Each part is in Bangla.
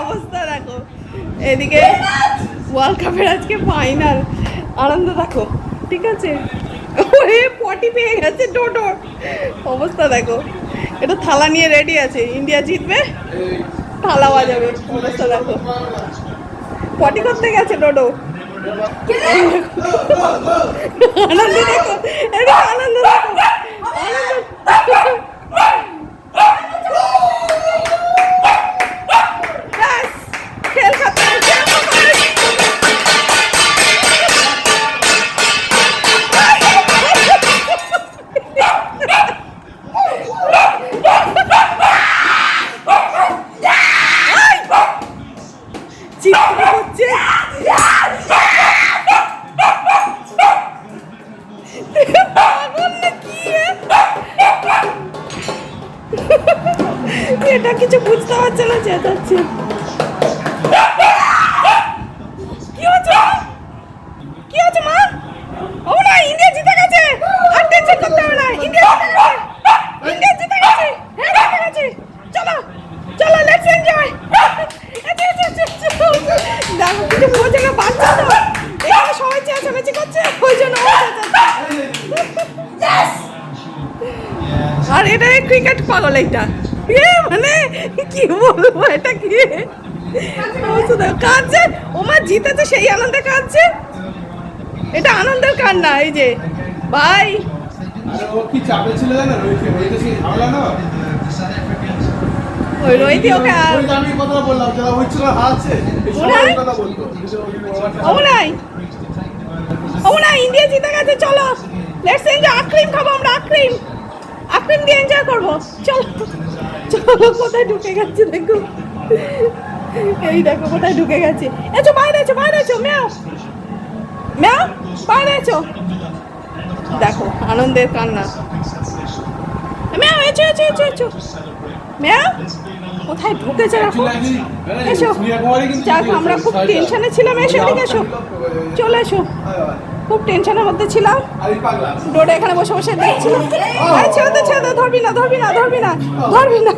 অবস্থা দেখো। এদিকে ওয়ার্ল্ড কাপের আজকে ফাইনাল আনন্দ দেখো ঠিক আছে? ওরে পটি পেয়ে গেছে টোটো অবস্থা দেখো। এটা থালা নিয়ে রেডি আছে। ইন্ডিয়া জিতবে থালা বাজাবে। অবস্থা দেখো। পটি করতে গেছে টোটো আনন্দ দেখো এটা আনন্দ দেখো। ব্যাস, এটা কিছু বুঝতে পারছে না চেঁচাচ্ছে কি হচ্ছে? কি মা? ও জিতে গেছে। আর না, ইন্ডিয়া জিতে গেছে। হ্যাঁ জিতে গেছে। চলো চলো লেটস এনজয় দেখো, কিছু বোঝে বাচ্চা তো। এখানে সবাই চেঁচামেচি করছে, ওই জন্য চেঁচাচ্ছে। এটা ক্রিকেট পাগল এটা। এ মানে কি বলব এটা কি কাঁদছে। ওমা জিতেছে সেই আনন্দে কাঁদছে। এটা আনন্দের কান্না এই যে? ভাই। না? ওই রোহিত ওকে ও নাই ও না ইন্ডিয়া জিতে গেছে চলো। লেটস এনজয় আইসক্রিম খাব আমরা আইসক্রিম আইসক্রিম দিয়ে এনজয় করব। চলো চলো কোথায় ঢুকে গেছে দেখো? এই দেখো কোথায় ঢুকে গেছে। এসো বাইরে এসো বাইরে এসো ম্যাও। ম্যাও বাইরে এসো দেখো আনন্দের কান্না। ম্যাও এসো এসো এসো এসো। ম্যাও কোথায় ঢুকেছে আরে, এসো। যাক আমরা খুব টেনশনে ছিলাম এসো এদিকে এসো। চলে এসো। খুব টেনশনের মধ্যে ছিলাম। ডোরে এখানে বসে বসে দেখছিলাম। আরে ছেড়ে দে ছেড়ে দে ধরবি না ধরবি না ধরবি না ধরবি না।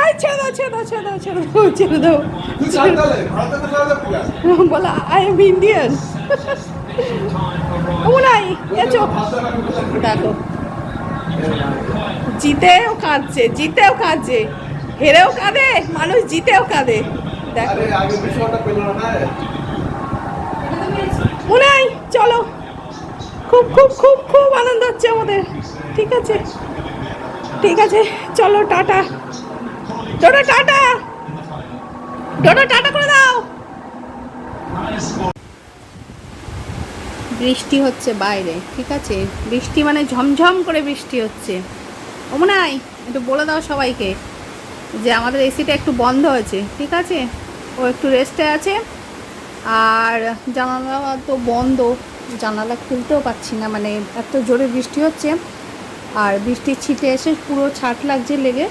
আয় ছেড়ে দাও ছেড়ে দাও ছেড়ে দাও ছেড়ে দাও ছেড়ে দাও তুই চাল তাহলে ভারতের তো খেলা দেখবি না বলা আই এম ইন্ডিয়ান। দেখো। জিতেও কাঁদছে জিতেও কাঁদছে। হেরেও কাঁদে মানুষ জিতেও কাঁদে। দেখো। মুনাই চলো। খুব খুব খুব খুব আনন্দ হচ্ছে আমাদের। ঠিক আছে? ঠিক আছে, চলো, tata. Dodo tata! Dodo, tata করে দাও! বৃষ্টি হচ্ছে বাইরে, ঠিক আছে? বৃষ্টি মানে ঝমঝম করে বৃষ্টি হচ্ছে। অমনাই একটু বলে দাও সবাইকে যে আমাদের এসিটা একটু বন্ধ হয়েছে, ঠিক আছে? ও একটু রেস্টে আছে। আর জানালা তো বন্ধ, জানালা খুলতেও পাচ্ছি না মানে এত জোরে বৃষ্টি হচ্ছে। আর বৃষ্টির ছিটে এসে পুরো ছাট লাগছে, লেগে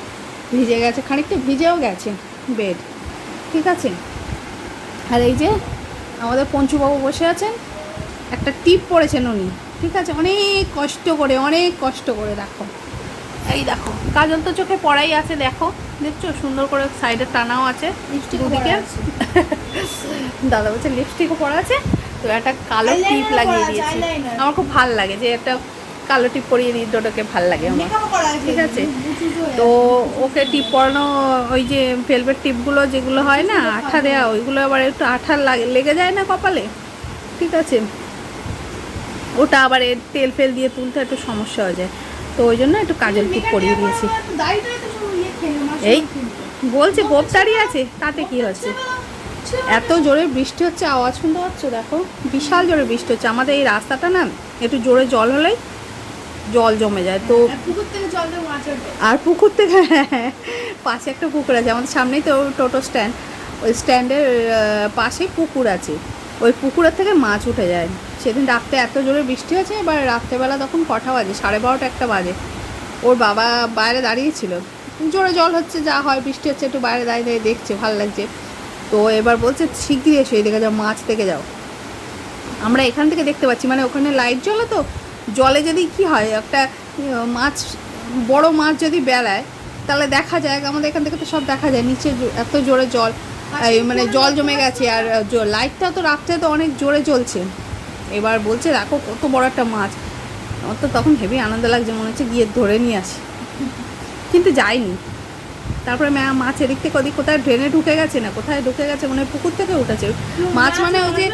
ভিজে গেছে, খানিকটা ভিজেও গেছে বেড। ঠিক আছে? আর এই যে আমাদের পঞ্চুবাবু বসে আছেন, একটা টিপ পড়েছেন উনি। ঠিক আছে? অনেক কষ্ট করে, অনেক কষ্ট করে, দেখো। এই দেখো, কাজল তো চোখে পড়াই আছে, দেখো। দেখছ? সুন্দর করে সাইডে টানাও আছে দুদিকে। দাদা বলছে লিপস্টিকও পরা আছে? তো একটা কালো টিপ লাগিয়ে দিয়েছি। আমার খুব ভালো লাগে যে একটা কালো টিপ পরিয়ে দিই দুটোকে ভালো লাগে আমার। ঠিক আছে? তো ওকে টিপ পরানো ওই যে ভেলভেট টিপগুলো যেগুলো হয় না আঠা দেওয়া ওইগুলো আবার একটু আঠা লাগে লেগে যায় না কপালে? ঠিক আছে? ওটা আবার তেল ফেল দিয়ে তুলতে একটু সমস্যা হয়ে যায়। তো ওই জন্য একটু কাজল টিপ পরিয়ে দিয়েছি। এই বলছে গোপ দাঁড়িয়ে আছে তাতে কি হচ্ছে? এত জোরে বৃষ্টি হচ্ছে আওয়াজ শুনতে পাচ্ছ? দেখো বিশাল জোরে বৃষ্টি হচ্ছে। আমাদের এই রাস্তাটা না একটু জোরে জল হলেই জল জমে যায়। তো পুকুর থেকে জল দিয়ে আর পুকুর থেকে পাশে একটা পুকুর আছে আমাদের সামনেই তো টোটো স্ট্যান্ড। ওই স্ট্যান্ডের পাশেই পুকুর আছে। ওই পুকুরের থেকে মাছ উঠে যায়। সেদিন রাত্রে এত জোরে বৃষ্টি হয়েছে এবার রাত্রেবেলা তখন কটা বাজে? সাড়ে বারোটা একটা বাজে। ওর বাবা বাইরে দাঁড়িয়েছিল। জোরে জল হচ্ছে যা হয় বৃষ্টি হচ্ছে একটু বাইরে দাঁড়িয়ে দাঁড়িয়ে দেখছে ভালো লাগছে। তো এবার বলছে শিগগিরি এসো এই দেখে যাও মাছ থেকে যাও। আমরা এখান থেকে দেখতে পাচ্ছি মানে ওখানে লাইট জ্বলে তো জলে যদি কি হয় একটা মাছ বড় মাছ যদি বেড়ায় তাহলে দেখা যায় আমাদের এখান থেকে তো সব দেখা যায় নিচে এত জোরে জল এই মানে জল জমে গেছে আর জ- লাইটটা তো রাত্রে তো অনেক জোরে জ্বলছে। এবার বলছে দেখো কত বড় একটা মাছ। আমার তো তখন হেভি আনন্দ লাগছে মনে হচ্ছে গিয়ে ধরে নিয়ে আসি। কিন্তু যাইনি তারপরে মাছ এদিক থেকে ওদিক কোথায় ড্রেনে ঢুকে গেছে না কোথায় ঢুকে গেছে মানে পুকুর থেকে উঠেছে। মাছ মানে ওই যে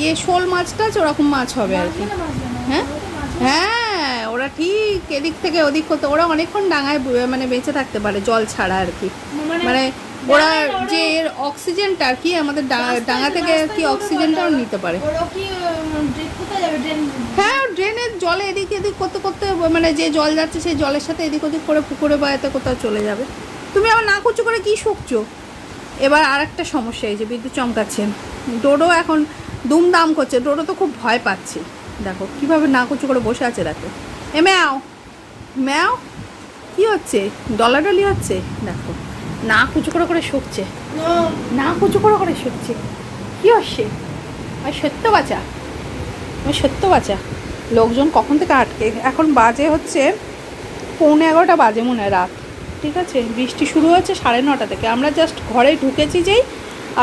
ইয়ে শোল মাছটা আছে ওরকম মাছ হবে আর কি। হ্যাঁ? হ্যাঁ ওরা ঠিক এদিক থেকে ওদিক করতে ওরা অনেকক্ষণ ডাঙায় মানে বেঁচে থাকতে পারে জল ছাড়া আর কি। মানে ওরা যে এর অক্সিজেনটা আর কি আমাদের ডাঙা থেকে আর কি অক্সিজেনটাও নিতে পারে। হ্যাঁ জলে এদিক এদিক করতে করতে মানে যে জল যাচ্ছে সেই জলের সাথে এদিক ওদিক করে পুকুরে বা এতে কোথাও চলে যাবে। তুমি আবার না কুচু করে কি শুকছো? এবার আর একটা সমস্যা, এই যে বিদ্যুৎ চমকাচ্ছে। ডোডো এখন দুমদাম করছে, ডোডো তো খুব ভয় পাচ্ছে। দেখো, কীভাবে না কুচু করে বসে আছে দেখো এ ম্যাও ম্যাও, কি হচ্ছে? ডলাডলি হচ্ছে? দেখো, না কুচু করে করে শুকছে। না কুচু করে করে শুকছে। কি হচ্ছে? আর সত্য বাচ্চা আমি সত্য বাচ্চা লোকজন কখন থেকে আটকে? এখন বাজে হচ্ছে পৌনে এগারোটা বাজে মনে হয় রাত, ঠিক আছে? বৃষ্টি শুরু হয়েছে সাড়ে নটা থেকে। আমরা জাস্ট ঘরে ঢুকেছি যেই,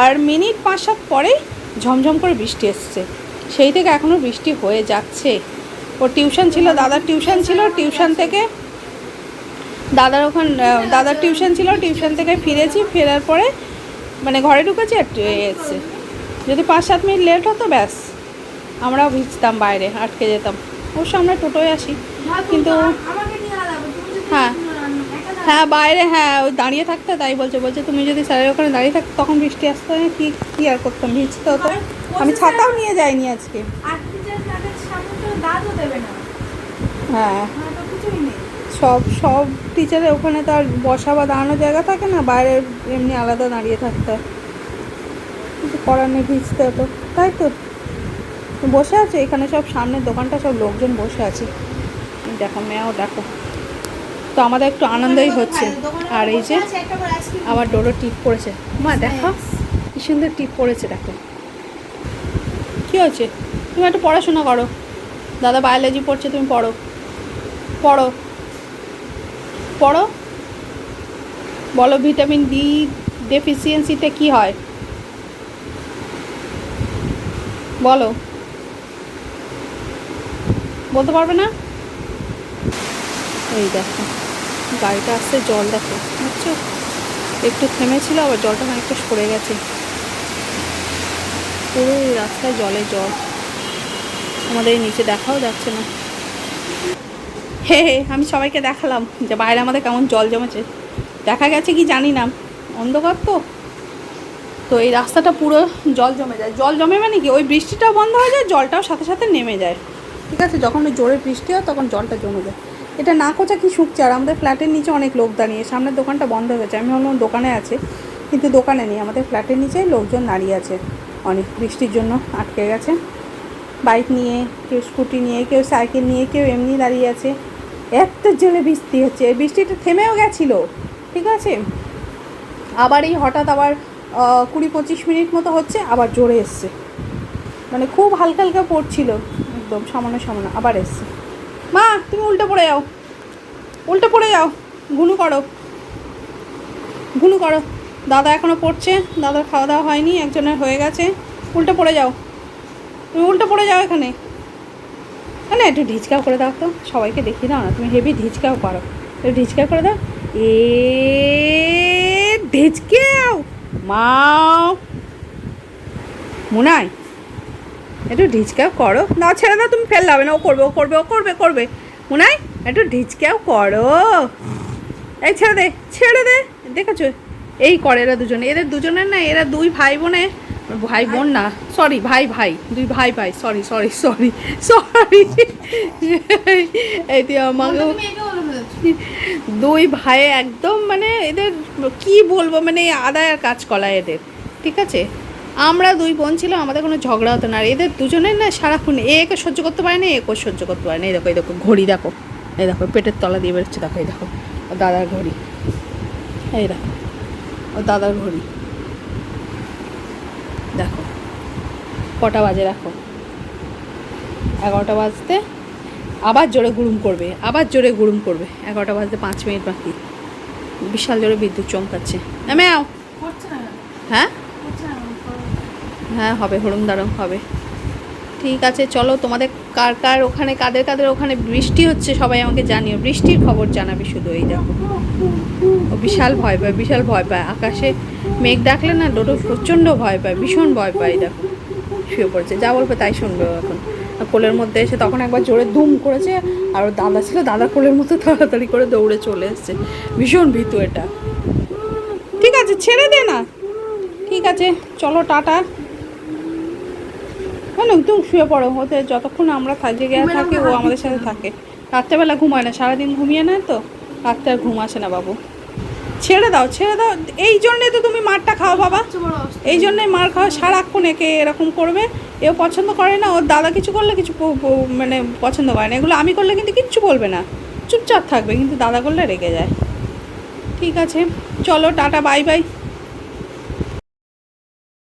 আর মিনিট পাঁচ সাত পরেই ঝমঝম করে বৃষ্টি এসছে। সেই থেকে এখনও বৃষ্টি হয়ে যাচ্ছে। ওর টিউশন ছিল, দাদার টিউশন ছিল, টিউশন থেকে দাদার ওখান দাদার টিউশন ছিল, টিউশন থেকে ফিরেছি, ফেরার পরে মানে ঘরে ঢুকেছি আর এসছে। যদি পাঁচ সাত মিনিট লেট হতো, ব্যাস। আমরাও ভিজতাম বাইরে আটকে যেতাম। অবশ্য আমরা টোটোয় আসি কিন্তু হ্যাঁ। হ্যাঁ বাইরে হ্যাঁ ওই দাঁড়িয়ে থাকতে তাই বলছে বলছে তুমি যদি স্যারের ওখানে দাঁড়িয়ে থাকতো তখন বৃষ্টি আসতো না কি কি আর করতাম ভিজতে হতো আমি ছাতাও নিয়ে যাইনি আজকে। হ্যাঁ। নেই। সব সব টিচারের ওখানে তো আর বসা বা দাঁড়ানোর জায়গা থাকে না বাইরে এমনি আলাদা দাঁড়িয়ে থাকতে হয়। কিছু করার নেই ভিজতে হতো তাই তো বসে আছে, এখানে সব সামনের দোকানটা সব লোকজন বসে আছে। দেখো, মেয়াও দেখো। তো আমাদের একটু আনন্দই হচ্ছে। আর এই যে আবার ডোরো টিপ পড়েছে। মা, দেখো, কি সুন্দর টিপ পড়েছে, দেখো। কি হয়েছে তুমি একটু পড়াশোনা করো। দাদা বায়োলজি পড়ছে, তুমি পড়ো। পড়ো। পড়ো। বলো, ভিটামিন ডি ডেফিসিয়েন্সিতে কি হয়? বলো। বলতে পারবে না? এই দেখো, গাড়িটা আসছে, জল দেখো, বুঝছ? একটু থেমেছিল, আবার জলটা অনেকটা সরে গেছে। পুরো এই রাস্তায় জলে জল। আমাদের নিচে দেখাও যাচ্ছে না। হে হে, আমি সবাইকে দেখালাম যে বাইরে আমাদের কেমন জল জমেছে। দেখা গেছে কি জানি না, অন্ধকার তো। তো এই রাস্তাটা পুরো জল জমে যায়। জল জমে মানে কি? ওই বৃষ্টিটাও বন্ধ হয়ে যায়, জলটাও সাথে সাথে নেমে যায়। ঠিক আছে, যখন ওই জোরে বৃষ্টি হয় তখন জলটা জমে যায়। এটা না কোচা কি শুকছে? আর আমাদের ফ্ল্যাটের নিচে অনেক লোক দাঁড়িয়ে সামনের দোকানটা বন্ধ হয়ে গেছে। আমি ভাবলাম দোকানে আছে, কিন্তু দোকানে নেই। আমাদের ফ্ল্যাটের নিচে লোকজন দাঁড়িয়ে আছে। অনেক বৃষ্টির জন্য আটকে গেছে। বাইক নিয়ে, কেউ স্কুটি নিয়ে, কেউ সাইকেল নিয়ে, কেউ এমনি দাঁড়িয়ে আছে। এত জোরে বৃষ্টি হচ্ছে। বৃষ্টিটা থেমেও গেছিল, ঠিক আছে? আবার এই হঠাৎ আবার কুড়ি পঁচিশ মিনিট মতো হচ্ছে, আবার জোরে এসছে। মানে খুব হালকা হালকা পড়ছিল। একদম, সামান্য সামান্য। আবার এসছে। মা, তুমি উল্টো পড়ে যাও। উল্টো পড়ে যাও। ঘুনু করো। ঘুনু করো। দাদা এখনও পড়ছে। দাদার খাওয়া দাওয়া হয়নি, একজনের হয়ে গেছে। উল্টো পড়ে যাও। তুমি উল্টো পড়ে যাও এখানে। না, একটু ঢিচকাও করে দাও তো। সবাইকে দেখিয়ে দাও না। তুমি হেভি ঢিচকাও করো। একটু ঢিচকাও করে দাও। এ, ঢিচকাও। মাও। মুনাই। একটু ঢিচকাও করো। না ছেড়ে দাও তুমি ফেললে হবে না। ও করবে ও করবে ও করবে করবে। মুনাই একটু ঢিচকাও করো। এই ছেড়ে দে ছেড়ে দে। দেখেছ? এই করে এরা দুজনে। এদের দুজনের না এরা দুই ভাই বোনে ভাই বোন না সরি ভাই ভাই দুই ভাই ভাই সরি সরি সরি সরি এই তুই আমাকে দুই ভাই একদম মানে এদের কি বলব মানে আদায় আর কাজ কলা এদের ঠিক আছে? আমরা দুই বোন ছিলাম আমাদের কোনো ঝগড়া হতো না। আর এদের দুজনের না সারাক্ষণ এ একে সহ্য করতে পারে না একে সহ্য করতে পারে না। এই দেখো এই দেখো ঘড়ি দেখো এই দেখো পেটের তলা দিয়ে বেরোচ্ছে দেখো এই দেখো ও দাদার ঘড়ি। এই দেখো ও দাদার ঘড়ি। দেখো কটা বাজে রাখো এগারোটা বাজতে আবার জোরে গুরুম করবে আবার জোরে গুরুম করবে। এগারোটা বাজতে পাঁচ মিনিট বাকি। বিশাল জোরে বিদ্যুৎ চমকাচ্ছে। ম্যাও। হ্যাঁ না হ্যাঁ হবে হরুম দারুম হবে। ঠিক আছে, চলো তোমাদের কার কার ওখানে, কাদের কাদের ওখানে বৃষ্টি হচ্ছে সবাই আমাকে জানিও। বৃষ্টির খবর জানাবে শুধু এই দেখো। ও বিশাল ভয় পায়, বিশাল ভয় পায়। আকাশে মেঘ ডাকলে না ডোডো প্রচণ্ড ভয় পায়, ভীষণ ভয় পায় দেখো। শুয়ে পড়েছে, যা বলবে তাই শুনবে এখন। কোলের মধ্যে এসে তখন একবার জোরে দুম করেছে, আর দাদা ছিল, দাদা কোলের মতো তাড়াতাড়ি করে দৌড়ে চলে এসছে। ভীষণ ভীতু এটা। ঠিক আছে, ছেড়ে দে না। ঠিক আছে, চলো, টাটা। কেন তুমি শুয়ে পড়ো ওতে যতক্ষণ আমরা থা- জেগে ঘুমের থাকি ও আমাদের সাথে থাকে। রাত্রেবেলা ঘুমায় না সারাদিন ঘুমিয়ে নেয় তো রাত্রে আর ঘুম আসে না বাবু। ছেড়ে দাও ছেড়ে দাও এই জন্যে তো তুমি মারটা খাও বাবা। এই জন্যই মার খাওয়া সারাক্ষণ একে এরকম করবে। এও পছন্দ করে না ওর দাদা কিছু করলে কিছু মানে পছন্দ করে না। এগুলো আমি করলে কিন্তু কিচ্ছু বলবে না। চুপচাপ থাকবে কিন্তু দাদা করলে রেগে যায়। ঠিক আছে চলো টাটা বাই বাই।